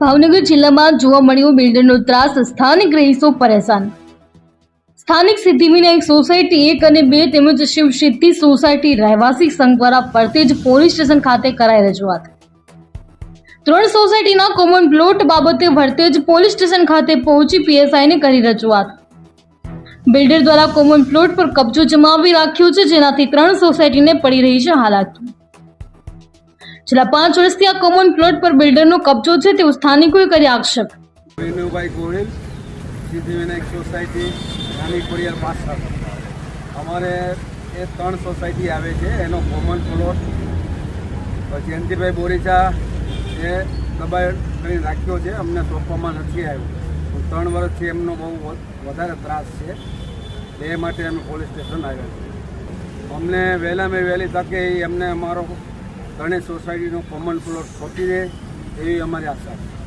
ભાવનગર જિલ્લામાં જોવા મળ્યો બિલ્ડરનો ત્રાસ સ્થાનિક રહીશો પરેશાન. સ્થાનિક સિદ્ધિવિનાયક સોસાયટી એક અને બે તેમજ શિવ સિદ્ધિ સોસાયટી રહેવાસી સંઘ દ્વારા ફરતેજ પોલીસ સ્ટેશન ખાતે કરાઈ રજૂઆત. ત્રણ સોસાયટીના કોમન પ્લોટ બાબતે વર્તેજ પોલીસ સ્ટેશન ખાતે પહોંચી પીએસઆઈને કરી રજૂઆત. બિલ્ડર દ્વારા કોમન પ્લોટ પર કબજો જમાવી રાખ્યો છે, જેનાથી ત્રણ સોસાયટીને પડી રહી છે હાલાકી. છેલ્લા પાંચ વર્ષથી આ કોમન પ્લોટ પર બિલ્ડરનો કબજો છે તેવું સ્થાનિકોએ કરી આક્ષેપ. વિનુભાઈ ગોહિલ, સિદ્ધિવિનાયક સોસાયટી, રાની કોરિયર પાછળ. અમારે એ ત્રણ સોસાયટી આવે છે, એનો કોમન પ્લોટ જયંતિભાઈ બોરીચા એ દબાણ કરી રાખ્યો છે, અમને સોંપવામાં નથી આવ્યું. ત્રણ વર્ષથી એમનો બહુ વધારે ત્રાસ છે. એ માટે અમે પોલીસ સ્ટેશન આવ્યા છીએ. અમને વહેલામાં વહેલી તકે એમને અમારો ત્રણેય સોસાયટીનો કોમન પ્લોટ સોંપી દે એવી અમારી આશા છે.